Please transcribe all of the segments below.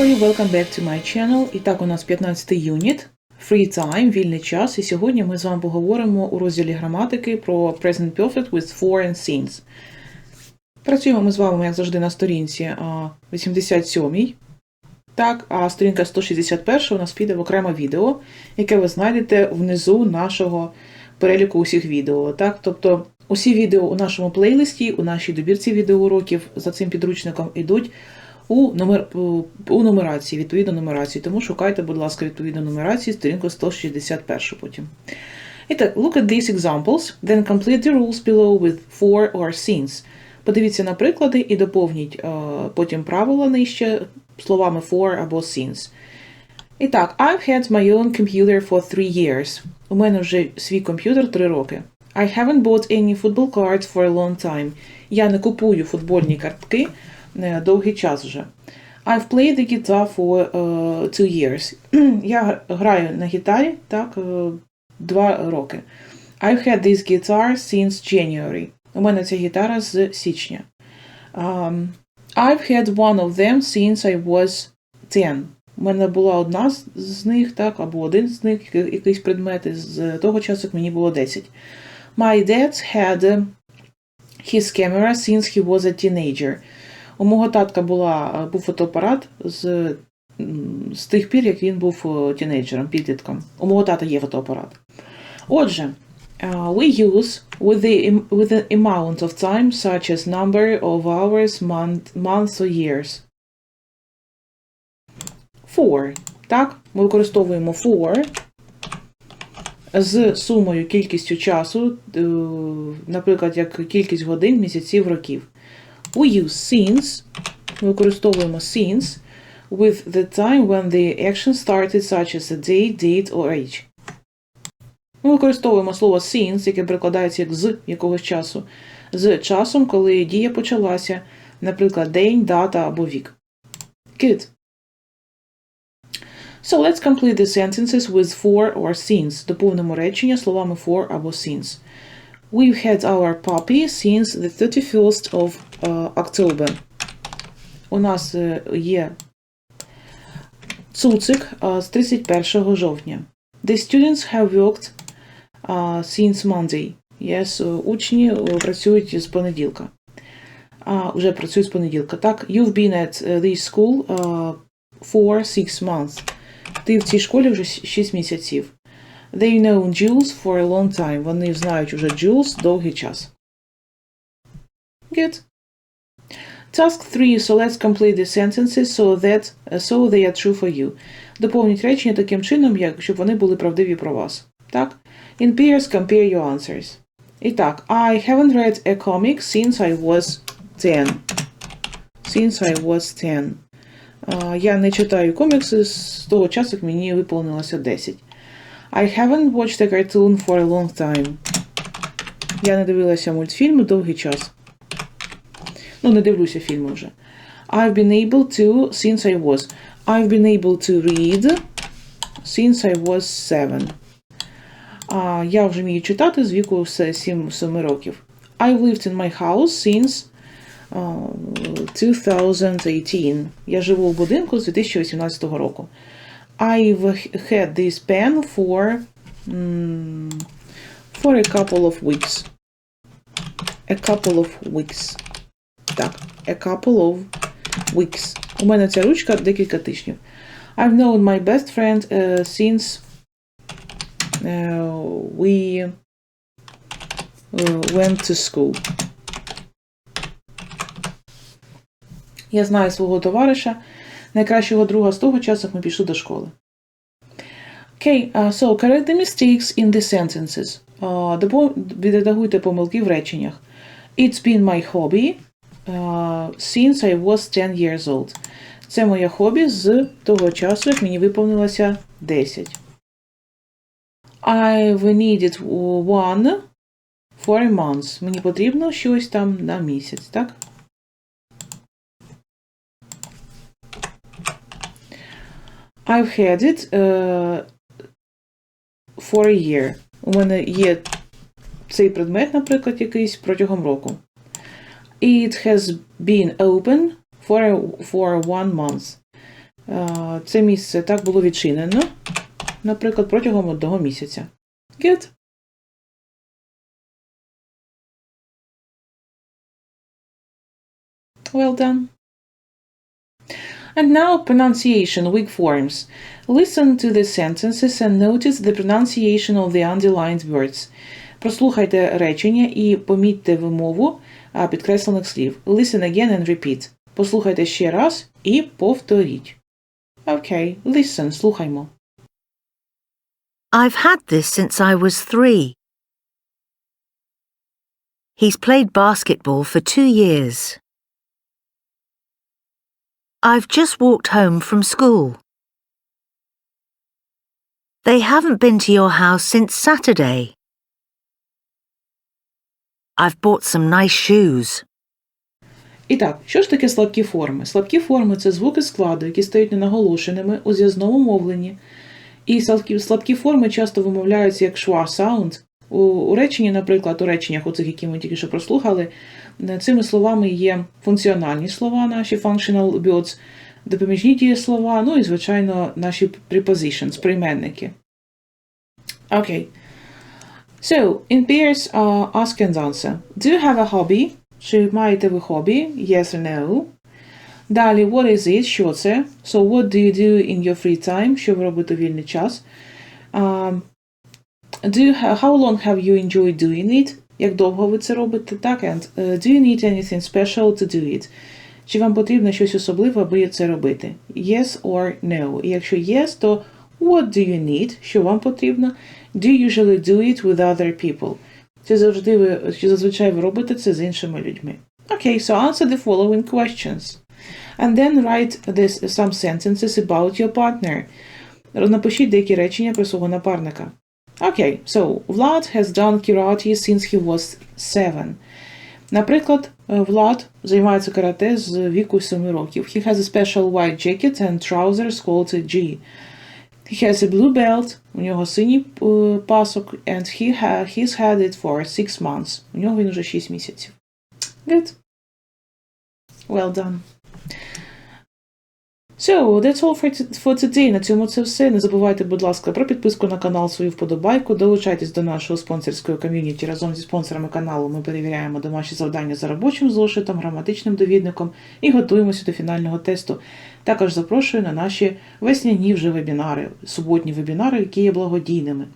everybody, welcome back to my channel. І так, у нас 15 юніт, free time, вільний час. І сьогодні ми з вами поговоримо у розділі граматики про present perfect with foreign scenes. Працюємо ми з вами, як завжди, на сторінці а, 87 Так, а сторінка 161 у нас піде в окреме відео, яке ви знайдете внизу нашого переліку усіх відео. Так, тобто усі відео у нашому плейлисті, у нашій добірці відеоуроків за цим підручником йдуть у, номер, у, нумерації, відповідно нумерації. Тому шукайте, будь ласка, відповідно нумерації, сторінку 161 потім. І так, look at these examples, then complete the rules below with for or since. Подивіться на приклади і доповніть е, потім правила нижче словами for або since. І так, I've had my own computer for three years. У мене вже свій комп'ютер 3 роки. I haven't bought any football cards for a long time. Я не купую футбольні картки довгий час вже. I've played the guitar for uh, two years. Я граю на гітарі так, е, два роки. I've had this guitar since January. У мене ця гітара з січня. Um, I've had one of them since I was 10. У мене була одна з- них, так, або один з них, якийсь предмет з того часу, як мені було 10. My dad had uh, his camera since he was a teenager. У мого татка була, е, був фотоапарат з, з тих пір, як він був е, тінейджером, підлітком. У мого тата є фотоапарат. Отже, uh, we use with the, with the amount of time such as number of hours, month, months or years. For. Так, ми використовуємо for з сумою кількістю часу, е, наприклад, як кількість годин, місяців, років. We use since. Використовуємо since with the time when the action started, such as a day, date or age. Ми використовуємо слово since, яке перекладається як з якогось часу, з часом, коли дія почалася, наприклад, день, дата або вік. Good. So let's complete the sentences with for or since. Доповнимо речення словами for або since. We've had our puppy since the 31st of uh, October. У нас е, є цуцик е, з 31 жовтня. The students have worked uh, since Monday. Yes, е, учні е, працюють з понеділка. А, вже працюють з понеділка. Так, you've been at е, this school uh, for six months. Ти в цій школі вже 6 місяців. They know Jules for a long time. Вони знають уже Jules довгий час. Good. Task 3. So let's complete the sentences so that so they are true for you. Доповніть речення таким чином, як щоб вони були правдиві про вас. Так? In pairs, compare your answers. І так, I haven't read a comic since I was 10. Since I was 10. А, Я не читаю комікси з того часу, як мені виповнилося 10. I haven't watched a cartoon for a long time. Я не дивилася мультфільми довгий час. Ну, не дивлюся фільми вже. I've been able to since I was. I've been able to read since I was seven. А, я вже вмію читати з віку 7-7 років. I've lived in my house since uh, 2018. Я живу в будинку з 2018 року. I've had this pen for м, for a couple of weeks. A couple of weeks. Так, a couple of weeks. У мене ця ручка декілька тижнів. I've known my best friend uh, since uh, we uh, went to school. Я знаю свого товариша, найкращого друга з того часу, як ми пішли до школи. Okay, uh, so correct the mistakes in the sentences. Uh, відредагуйте помилки в реченнях. It's been my hobby uh, since I was 10 years old. Це моє хобі з того часу, як мені виповнилося 10. I've needed one for a month. Мені потрібно щось там на місяць, так? I've had it uh, for a year. У мене є цей предмет, наприклад, якийсь протягом року. It has been open for, a, for one month. Е, Це місце так було відчинено, наприклад, протягом одного місяця. Good. Well done. And now pronunciation, weak forms. Listen to the sentences and notice the pronunciation of the underlined words. Прослухайте речення і помітьте вимову а, підкреслених слів. Listen again and repeat. Послухайте ще раз і повторіть. Окей, listen, слухаймо. I've had this since I was three. He's played basketball for two years. I've just walked home from school. They haven't been to your house since Saturday. I've bought some nice shoes. І так, що ж таке слабкі форми? Слабкі форми це звуки складу, які стають ненаголошеними у зв'язному мовленні. І слабкі, форми часто вимовляються як schwa sound. У, реченні, наприклад, у реченнях, оцих, які ми тільки що прослухали, е, цими словами є функціональні слова, наші functional words, допоміжні дієслова, ну і, звичайно, наші prepositions, прийменники. Окей. So, in pairs, uh, ask and answer. Do you have a hobby? Чи маєте ви хобі? Yes or no. Далі, what is it? Що це? So, what do you do in your free time? Що ви робите у вільний час? Um, do you ha- how long have you enjoyed doing it? Як довго ви це робите? Так, and uh, do you need anything special to do it? Чи вам потрібно щось особливе, аби це робити? Yes or no. І якщо yes, то what do you need? Що вам потрібно? Do you usually do it with other people? Чи завжди ви, чи зазвичай ви робите це з іншими людьми? Okay, so answer the following questions. And then write this, some sentences about your partner. Напишіть деякі речення про свого напарника. Okay, so Vlad has done karate since he was seven. Наприклад, е, Влад займається карате з віку 7 років. He has a special white jacket and trousers called a G. He has a blue belt, у нього синій е, пасок, and he ha he's had it for six months. У нього він уже 6 місяців. Good. Well done. So, that's all for, today. На цьому це все. Не забувайте, будь ласка, про підписку на канал, свою вподобайку. Долучайтесь до нашого спонсорського ком'юніті. Разом зі спонсорами каналу ми перевіряємо домашні завдання за робочим зошитом, граматичним довідником і готуємося до фінального тесту. Також запрошую на наші весняні вже вебінари, суботні вебінари, які є благодійними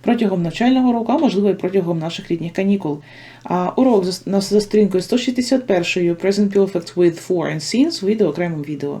протягом навчального року, а можливо і протягом наших літніх канікул. А урок за, сторінкою 161 Present Perfect with Foreign Scenes вийде окремим відео.